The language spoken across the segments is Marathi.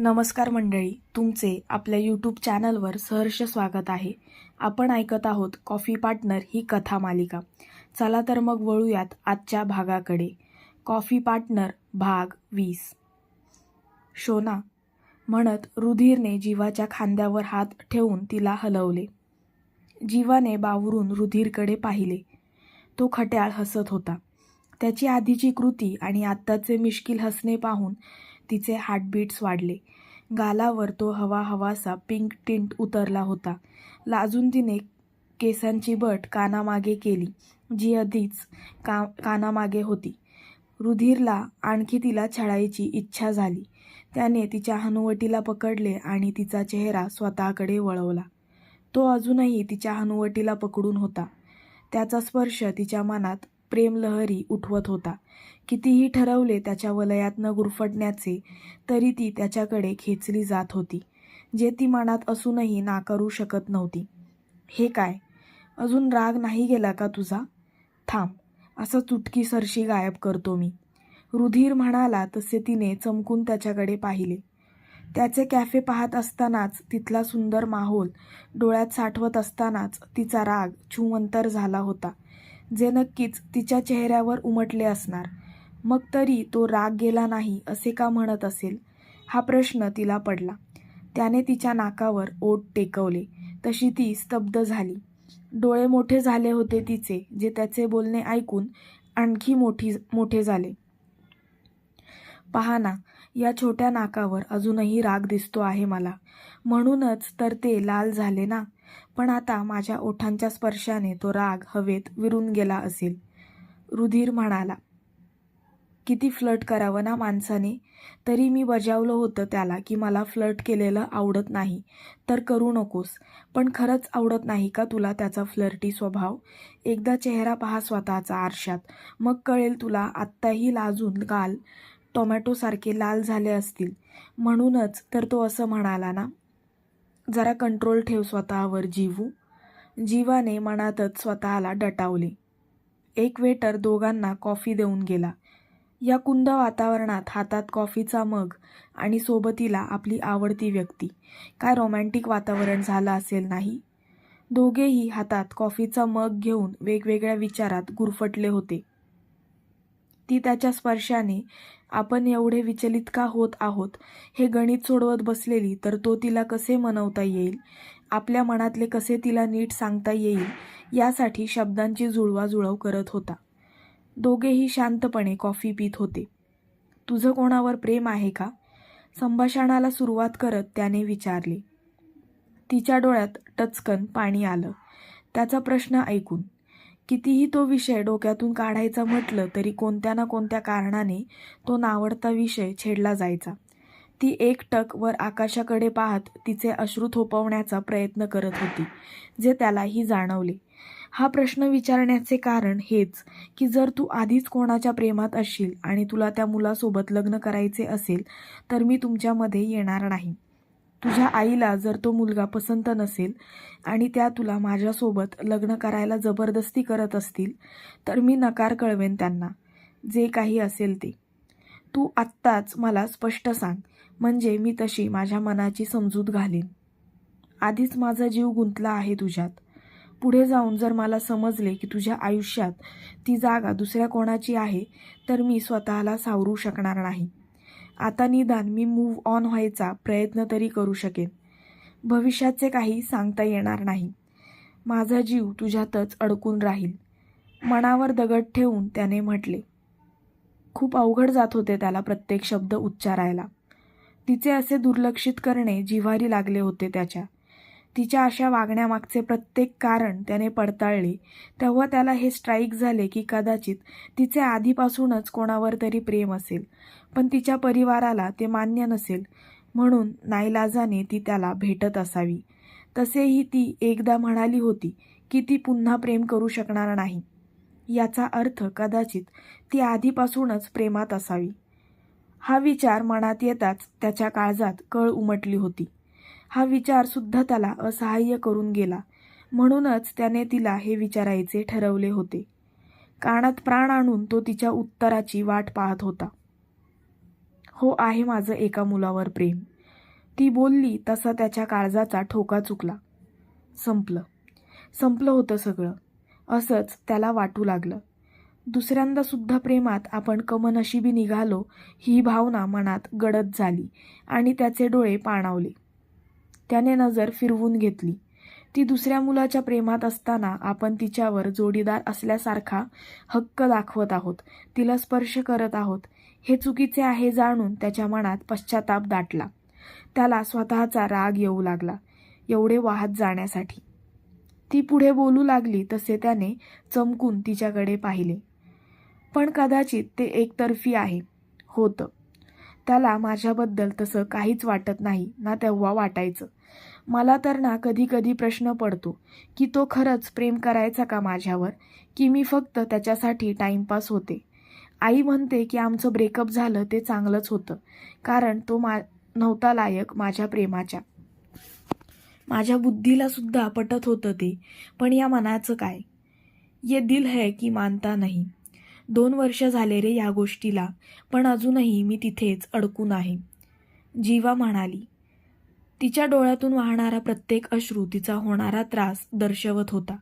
नमस्कार मंडळी तुमचे आपल्या यूट्यूब चॅनलवर सहर्ष स्वागत आहे. आपण ऐकत आहोत कॉफी पार्टनर ही कथा मालिका. चला तर मग वळूयात आजच्या भागाकडे. कॉफी पार्टनर भाग वीस. शोना म्हणत रुधीरने जीवाच्या खांद्यावर हात ठेवून तिला हलवले. जीवाने बावरून रुधीरकडे पाहिले. तो खट्याळ हसत होता. त्याची आधीची कृती आणि आत्ताचे मिश्किल हसणे पाहून तिचे हार्टबीट्स वाढले. गालावर तो हवा हवासा पिंक टिंट उतरला होता. लाजून तिने केसांची बट कानामागे केली जी आधीच का कानामागे होती. रुधिरला आणखी तिला छळायची इच्छा झाली. त्याने तिच्या हनुवटीला पकडले आणि तिचा चेहरा स्वतःकडे वळवला. तो अजूनही तिच्या हनुवटीला पकडून होता. त्याचा स्पर्श तिच्या मनात प्रेमलहरी उठवत होता. कितीही ठरवले त्याच्या वलयात न गुरफटण्याचे तरी ती त्याच्याकडे खेचली जात होती जे ती मनात असूनही नाकारू शकत नव्हती. हे काय? अजून राग नाही गेला का तुझा? थांब असं चुटकी सरशी गायब करतो मी. रुधिर म्हणाला तसे तिने चमकून त्याच्याकडे पाहिले. त्याचे कॅफे पाहत असतानाच तिथला सुंदर माहोल डोळ्यात साठवत असतानाच तिचा राग छुमंतर झाला होता. जे नक्कीच तिच्या चेहऱ्यावर उमटले असणार. मग तरी तो राग गेला नाही असे का म्हणत असेल? हा प्रश्न तिला पडला. त्याने तिच्या नाकावर ओठ टेकवले. तशी ती स्तब्ध झाली. डोळे मोठे झाले होते तिचे जे त्याचे बोलणे ऐकून आणखी मोठी मोठे झाले. पहा ना या छोट्या नाकावर अजूनही राग दिसतो आहे मला. म्हणूनच तर ते लाल झाले ना. पण आता माझ्या ओठांच्या स्पर्शाने तो राग हवेत विरून गेला असेल. रुधिर म्हणाला किती फ्लर्ट करावं ना माणसाने. तरी मी बजावलं होतं त्याला की मला फ्लर्ट केलेलं आवडत नाही. तर करू नकोस. पण खरंच आवडत नाही का तुला त्याचा फ्लर्टी स्वभाव? एकदा चेहरा पहा स्वतःचा आरशात. मग कळेल तुला आत्ताही लाजून गाल टोमॅटोसारखे लाल झाले असतील. म्हणूनच तर तो असं म्हणाला ना जरा कंट्रोल ठेव स्वतःवर जीवू. जीवाने मनातच स्वतःला डटावले. एक वेटर दोघांना कॉफी देऊन गेला. या कुंद वातावरणात हातात कॉफीचा मग आणि सोबतीला आपली आवडती व्यक्ती. काय रोमॅन्टिक वातावरण झालं असेल नाही? दोघेही हातात कॉफीचा मग घेऊन वेगवेगळ्या विचारात गुरफटले होते. ती त्याच्या स्पर्शाने आपण एवढे विचलित का होत आहोत? हे गणित सोडवत बसलेली तर तो तिला कसे मनवता येईल? आपल्या मनातले कसे तिला नीट सांगता येईल? यासाठी शब्दांची जुळवाजुळव करत होता. दोघेही शांतपणे कॉफी पित होते. तुझं कोणावर प्रेम आहे का? संभाषणाला सुरुवात करत त्याने विचारले. तिच्या डोळ्यात टचकन पाणी आलं. त्याचा प्रश्न ऐकून कितीही तो विषय डोक्यातून काढायचा म्हटलं तरी कोणत्या ना कोणत्या कारणाने तो नावडता विषय छेडला जायचा. ती एकटक वर आकाशाकडे पाहत तिचे अश्रू थोपवण्याचा प्रयत्न करत होती जे त्यालाही जाणवले. हा प्रश्न विचारण्याचे कारण हेच की जर तू आधीच कोणाच्या प्रेमात असशील आणि तुला त्या मुलासोबत लग्न करायचे असेल तर मी तुमच्यामध्ये येणार नाही. तुझ्या आईला जर तो मुलगा पसंत नसेल आणि त्या तुला माझ्यासोबत लग्न करायला जबरदस्ती करत असतील तर मी नकार कळवेन त्यांना. जे काही असेल ते. तू आत्ताच मला स्पष्ट सांग म्हणजे मी तशी माझ्या मनाची समजूत घालीन. आधीच माझा जीव गुंतला आहे तुझ्यात. पुढे जाऊन जर मला समजले की तुझ्या आयुष्यात ती जागा दुसऱ्या कोणाची आहे तर मी स्वतःला सावरू शकणार नाही. आता निदान मी मूव्ह ऑन व्हायचा प्रयत्न तरी करू शकेन. भविष्याचे काही सांगता येणार नाही. माझा जीव तुझ्यातच अडकून राहील. मनावर दगड ठेवून त्याने म्हटले खूप अवघड जात होते त्याला प्रत्येक शब्द उच्चारायला. तिचे असे दुर्लक्षित करणे जिव्हारी लागले होते त्याच्या. तिच्या अशा वागण्यामागचे प्रत्येक कारण त्याने पडताळले. तेव्हा त्याला हे स्ट्राईक झाले की कदाचित तिचे आधीपासूनच कोणावर तरी प्रेम असेल. पण तिच्या परिवाराला ते मान्य नसेल. म्हणून नाईलाजाने ती त्याला भेटत असावी. तसेही ती एकदा म्हणाली होती की ती पुन्हा प्रेम करू शकणार नाही. याचा अर्थ कदाचित ती आधीपासूनच प्रेमात असावी. हा विचार मनात येताच त्याच्या काळजात कळ उमटली होती. हा विचार सुद्धा त्याला असहाय्य करून गेला. म्हणूनच त्याने तिला हे विचारायचे ठरवले होते. कानात प्राण आणून तो तिच्या उत्तराची वाट पाहत होता. हो आहे माझं एका मुलावर प्रेम. ती बोलली तसा त्याच्या काळजाचा ठोका चुकला. संपलं. संपलं होतं सगळं. असंच त्याला वाटू लागलं. दुसऱ्यांदा सुद्धा प्रेमात आपण कमनशिबी निघालो ही भावना मनात गडद झाली आणि त्याचे डोळे पाणावले. त्याने नजर फिरवून घेतली. ती दुसऱ्या मुलाच्या प्रेमात असताना आपण तिच्यावर जोडीदार असल्यासारखा हक्क दाखवत आहोत. तिला स्पर्श करत आहोत. हे चुकीचे आहे जाणून त्याच्या मनात पश्चाताप दाटला. त्याला स्वतःचा राग येऊ लागला एवढे वाहत जाण्यासाठी. ती पुढे बोलू लागली तसे त्याने चमकून तिच्याकडे पाहिले. पण कदाचित ते एकतर्फी आहे. होतं. त्याला माझ्याबद्दल तसं काहीच वाटत नाही ना तेव्हा वाटायचं. मला तर ना कधी कधी प्रश्न पडतो की तो खरंच प्रेम करायचा का माझ्यावर की मी फक्त त्याच्यासाठी टाईमपास होते. आई म्हणते की आमचं ब्रेकअप झालं ते चांगलंच होतं कारण तो मा नव्हता लायक माझ्या प्रेमाच्या. माझ्या बुद्धीला सुद्धा पटत होतं ते पण या मनाचं काय? ये दिल है की मानता नाही. दोन वर्ष झाले रे या गोष्टीला पण अजूनही मी तिथेच अडकून आहे. जीवा म्हणाली तिच्या डोळ्यातून वाहणारा प्रत्येक अश्रू तिचा होणारा त्रास दर्शवत होता.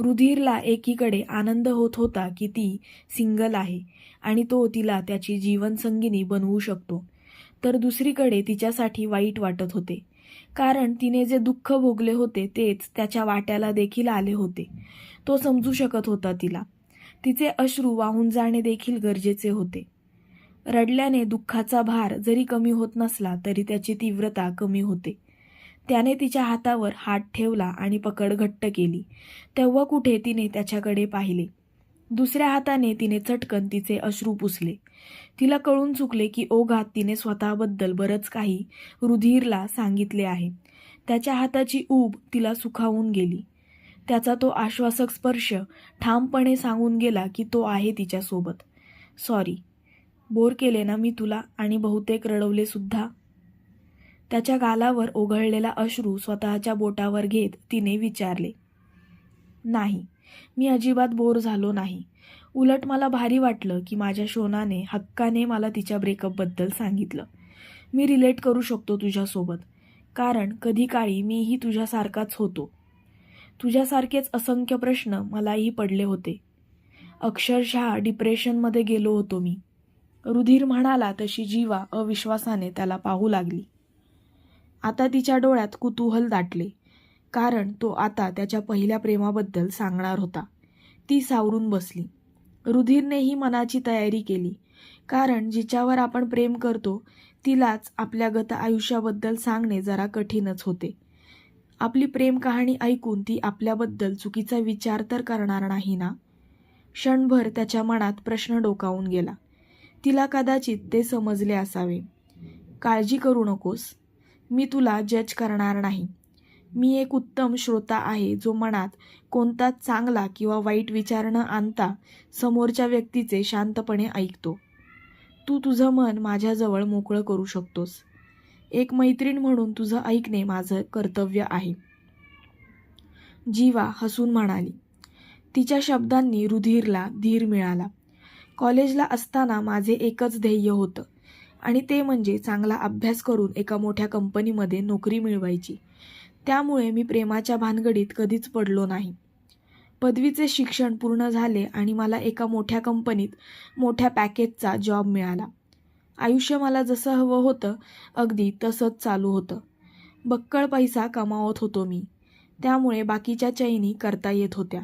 रुधिरला एकीकडे आनंद होत होता की ती सिंगल आहे आणि तो तिला त्याची जीवनसंगिनी बनवू शकतो. तर दुसरीकडे तिच्यासाठी वाईट वाटत होते. कारण तिने जे दुःख भोगले होते तेच त्याच्या वाट्याला देखील आले होते. तो समजू शकत होता तिला. तिचे अश्रू वाहून जाणे देखील गरजेचे होते. रडल्याने दुःखाचा भार जरी कमी होत नसला तरी त्याची तीव्रता कमी होते. त्याने तिच्या हातावर हात ठेवला आणि पकड घट्ट केली. तेव्हा कुठे तिने त्याच्याकडे पाहिले? दुसऱ्या हाताने तिने चटकन तिचे अश्रू पुसले. तिला कळून चुकले की ओघात तिने स्वतःबद्दल बरंच काही रुधिरला सांगितले आहे. त्याच्या हाताची ऊब तिला सुखावून गेली. त्याचा तो आश्वासक स्पर्श ठामपणे सांगून गेला की तो आहे तिच्यासोबत. सॉरी बोर केले ना मी तुला आणि बहुतेक रडवले सुद्धा. त्याच्या गालावर ओघळलेला अश्रू स्वतःच्या बोटावर घेत तिने विचारले नाही मी अजिबात बोर झालो नाही. उलट मला भारी वाटलं की माझ्या शोनाने हक्काने मला तिच्या ब्रेकअपबद्दल सांगितलं. मी रिलेट करू शकतो तुझ्यासोबत कारण कधी काळी मीही तुझ्यासारखाच होतो. तुझ्यासारखेच असंख्य प्रश्न मलाही पडले होते. अक्षरशः डिप्रेशनमध्ये गेलो होतो मी. रुधिर म्हणाला तशी जीवा अविश्वासाने त्याला पाहू लागली. आता तिच्या डोळ्यात कुतूहल दाटले कारण तो आता त्याच्या पहिल्या प्रेमाबद्दल सांगणार होता. ती सावरून बसली. रुधिरनेही मनाची तयारी केली कारण जिच्यावर आपण प्रेम करतो तिलाच आपल्या गत आयुष्याबद्दल सांगणे जरा कठीणच होते. आपली प्रेम कहाणी ऐकून ती आपल्याबद्दल चुकीचा विचार तर करणार नाही ना? क्षणभर त्याच्या मनात प्रश्न डोकावून गेला. तिला कदाचित ते समजले असावे. काळजी करू नकोस. मी तुला जज करणार नाही. मी एक उत्तम श्रोता आहे जो मनात कोणताच चांगला किंवा वाईट विचार न आणता समोरच्या व्यक्तीचे शांतपणे ऐकतो. तू तुझं मन माझ्याजवळ मोकळं करू शकतोस. एक मैत्रीण म्हणून तुझं ऐकणे माझं कर्तव्य आहे. जीवा हसून म्हणाली. तिच्या शब्दांनी रुधिरला धीर मिळाला. कॉलेजला असताना माझे एकच ध्येय होतं आणि ते म्हणजे चांगला अभ्यास करून एका मोठ्या कंपनीमध्ये नोकरी मिळवायची. त्यामुळे मी प्रेमाच्या भानगडीत कधीच पडलो नाही. पदवीचे शिक्षण पूर्ण झाले आणि मला एका मोठ्या कंपनीत मोठ्या पॅकेजचा जॉब मिळाला. आयुष्य मला जसं हवं होतं अगदी तसंच चालू होतं. बक्कळ पैसा कमावत होतो मी. त्यामुळे बाकीच्या चैनी करता येत होत्या.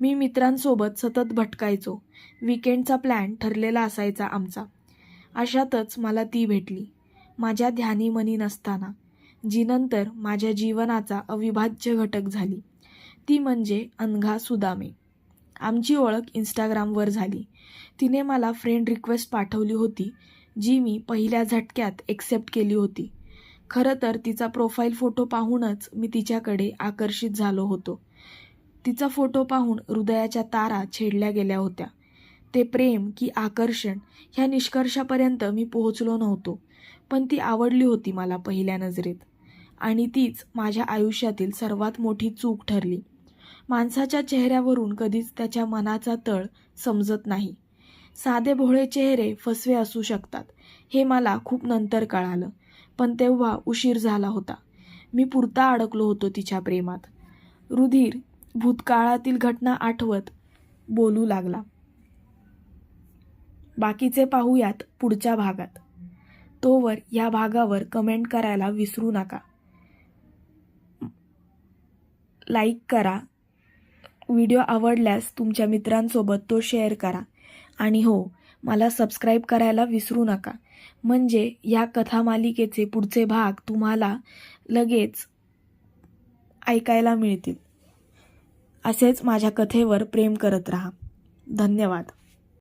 मी मित्रांसोबत सतत भटकायचो. विकेंडचा प्लॅन ठरलेला असायचा आमचा. अशातच मला ती भेटली. माझ्या ध्यानी मनी नसताना. जी नंतर माझ्या जीवनाचा अविभाज्य घटक झाली. ती म्हणजे अनघा सुदामे. आमची ओळख इंस्टाग्रामवर झाली. तिने मला फ्रेंड रिक्वेस्ट पाठवली होती. जी मी पहिल्या झटक्यात एक्सेप्ट केली होती. खरं तर तिचा प्रोफाईल फोटो पाहूनच मी तिच्याकडे आकर्षित झालो होतो. तिचा फोटो पाहून हृदयाच्या तारा छेडल्या गेल्या होत्या. ते प्रेम की आकर्षण ह्या निष्कर्षापर्यंत मी पोहोचलो नव्हतो पण ती आवडली होती मला पहिल्या नजरेत. आणि तीच माझ्या आयुष्यातील सर्वात मोठी चूक ठरली. माणसाच्या चेहऱ्यावरून कधीच त्याच्या मनाचा तळ समजत नाही. साधे भोळे चेहरे फसवे असू शकतात. हे मला खूप नंतर कळालं. पण तेव्हा उशीर झाला होता. मी पुरता अडकलो होतो तिच्या प्रेमात. रुधिर भूतकाळातील घटना आठवत बोलू लागला. बाकीचे पाहूयात पुढच्या भागात. तोवर या भागावर कमेंट करायला विसरू नका. लाईक करा. व्हिडिओ आवडल्यास तुमच्या मित्रांसोबत तो शेअर करा. आणि हो मला सबस्क्राईब करायला विसरू नका. म्हणजे या कथामालिकेचे पुढचे भाग तुम्हाला लगेच ऐकायला मिळतील. असेच माझ्या कथेवर प्रेम करत राहा. धन्यवाद.